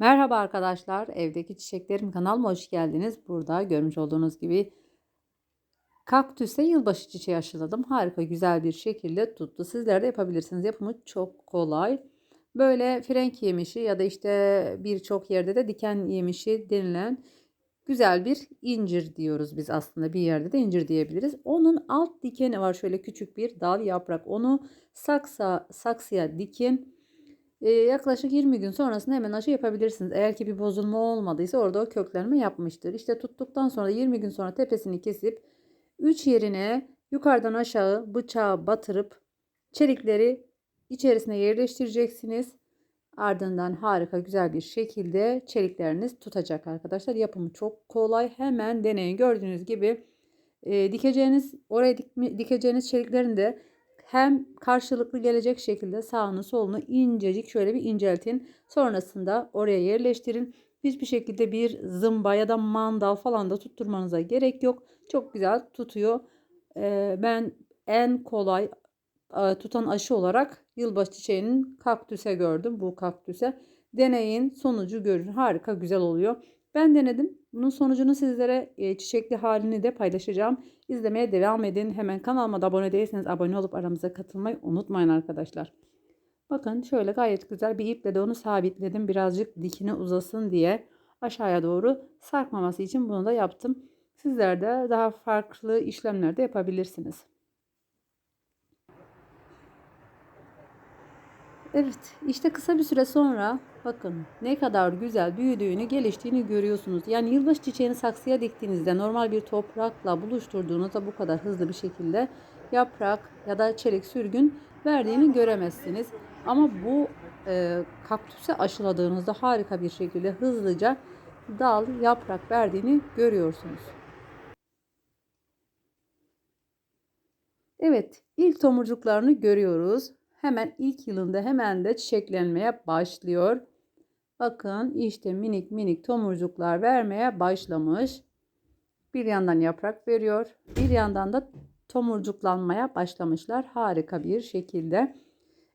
Merhaba arkadaşlar, evdeki çiçeklerim kanalıma hoş geldiniz. Burada görmüş olduğunuz gibi kaktüse yılbaşı çiçeği aşıladım. Harika güzel bir şekilde tuttu. Sizler de yapabilirsiniz. Yapımı çok kolay. Böyle frenk yemişi ya da işte birçok yerde de diken yemişi denilen güzel bir incir diyoruz biz aslında bir yerde de incir diyebiliriz. Onun alt dikeni var şöyle küçük bir dal yaprak. Onu saksa, saksıya dikin ee, yaklaşık 20 gün sonrasında hemen aşı yapabilirsiniz. Eğer ki bir bozulma olmadıysa orada o köklenme yapmıştır. İşte tuttuktan sonra 20 gün sonra tepesini kesip 3 yerine yukarıdan aşağı bıçağı batırıp çelikleri içerisine yerleştireceksiniz. Ardından harika güzel bir şekilde çelikleriniz tutacak arkadaşlar. Yapımı çok kolay. Hemen deneyin. Gördüğünüz gibi e, dikeceğiniz oraya dik, dikeceğiniz çeliklerin de hem karşılıklı gelecek şekilde sağını solunu incecik şöyle bir inceltin. Sonrasında oraya yerleştirin. Hiçbir şekilde bir zımba ya da mandal falan da tutturmanıza gerek yok. Çok güzel tutuyor. Ee, ben en kolay e, tutan aşı olarak yılbaşı çiçeğinin kaktüse gördüm. Bu kaktüse. Deneyin sonucu görün. Harika güzel oluyor. Ben denedim. Bunun sonucunu sizlere e, çiçekli halini de paylaşacağım. İzlemeye devam edin. Hemen kanalıma da abone değilseniz abone olup aramıza katılmayı unutmayın arkadaşlar. Bakın şöyle gayet güzel bir iple de onu sabitledim. Birazcık dikine uzasın diye aşağıya doğru sarkmaması için bunu da yaptım. Sizler de daha farklı işlemler de yapabilirsiniz. Evet işte kısa bir süre sonra bakın ne kadar güzel büyüdüğünü geliştiğini görüyorsunuz. Yani yılbaşı çiçeğini saksıya diktiğinizde normal bir toprakla buluşturduğunuzda bu kadar hızlı bir şekilde yaprak ya da çelik sürgün verdiğini göremezsiniz. Ama bu e, kaktüse aşıladığınızda harika bir şekilde hızlıca dal yaprak verdiğini görüyorsunuz. Evet ilk tomurcuklarını görüyoruz hemen ilk yılında hemen de çiçeklenmeye başlıyor. Bakın işte minik minik tomurcuklar vermeye başlamış. Bir yandan yaprak veriyor. Bir yandan da tomurcuklanmaya başlamışlar. Harika bir şekilde.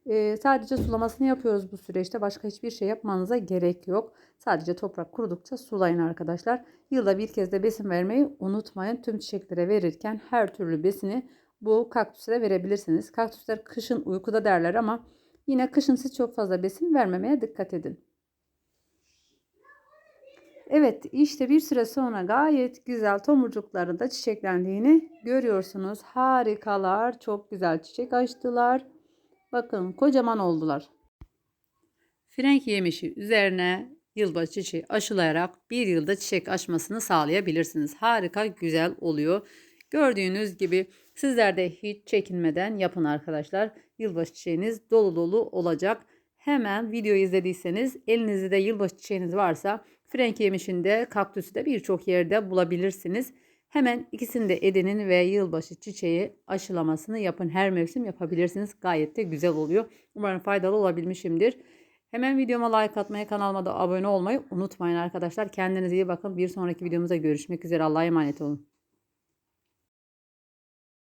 Ee, sadece sulamasını yapıyoruz bu süreçte. Başka hiçbir şey yapmanıza gerek yok. Sadece toprak kurudukça sulayın arkadaşlar. Yılda bir kez de besin vermeyi unutmayın. Tüm çiçeklere verirken her türlü besini bu kaktüse de verebilirsiniz. Kaktüsler kışın uykuda derler ama yine kışın siz çok fazla besin vermemeye dikkat edin. Evet işte bir süre sonra gayet güzel tomurcukların da çiçeklendiğini görüyorsunuz. Harikalar çok güzel çiçek açtılar. Bakın kocaman oldular. Frenk yemişi üzerine yılbaşı çiçeği aşılayarak bir yılda çiçek açmasını sağlayabilirsiniz. Harika güzel oluyor. Gördüğünüz gibi sizler de hiç çekinmeden yapın arkadaşlar. Yılbaşı çiçeğiniz dolu dolu olacak. Hemen videoyu izlediyseniz elinizde yılbaşı çiçeğiniz varsa frenk yemişinde kaktüsü de birçok yerde bulabilirsiniz. Hemen ikisini de edinin ve yılbaşı çiçeği aşılamasını yapın. Her mevsim yapabilirsiniz. Gayet de güzel oluyor. Umarım faydalı olabilmişimdir. Hemen videoma like atmayı, kanalıma da abone olmayı unutmayın arkadaşlar. Kendinize iyi bakın. Bir sonraki videomuzda görüşmek üzere. Allah'a emanet olun.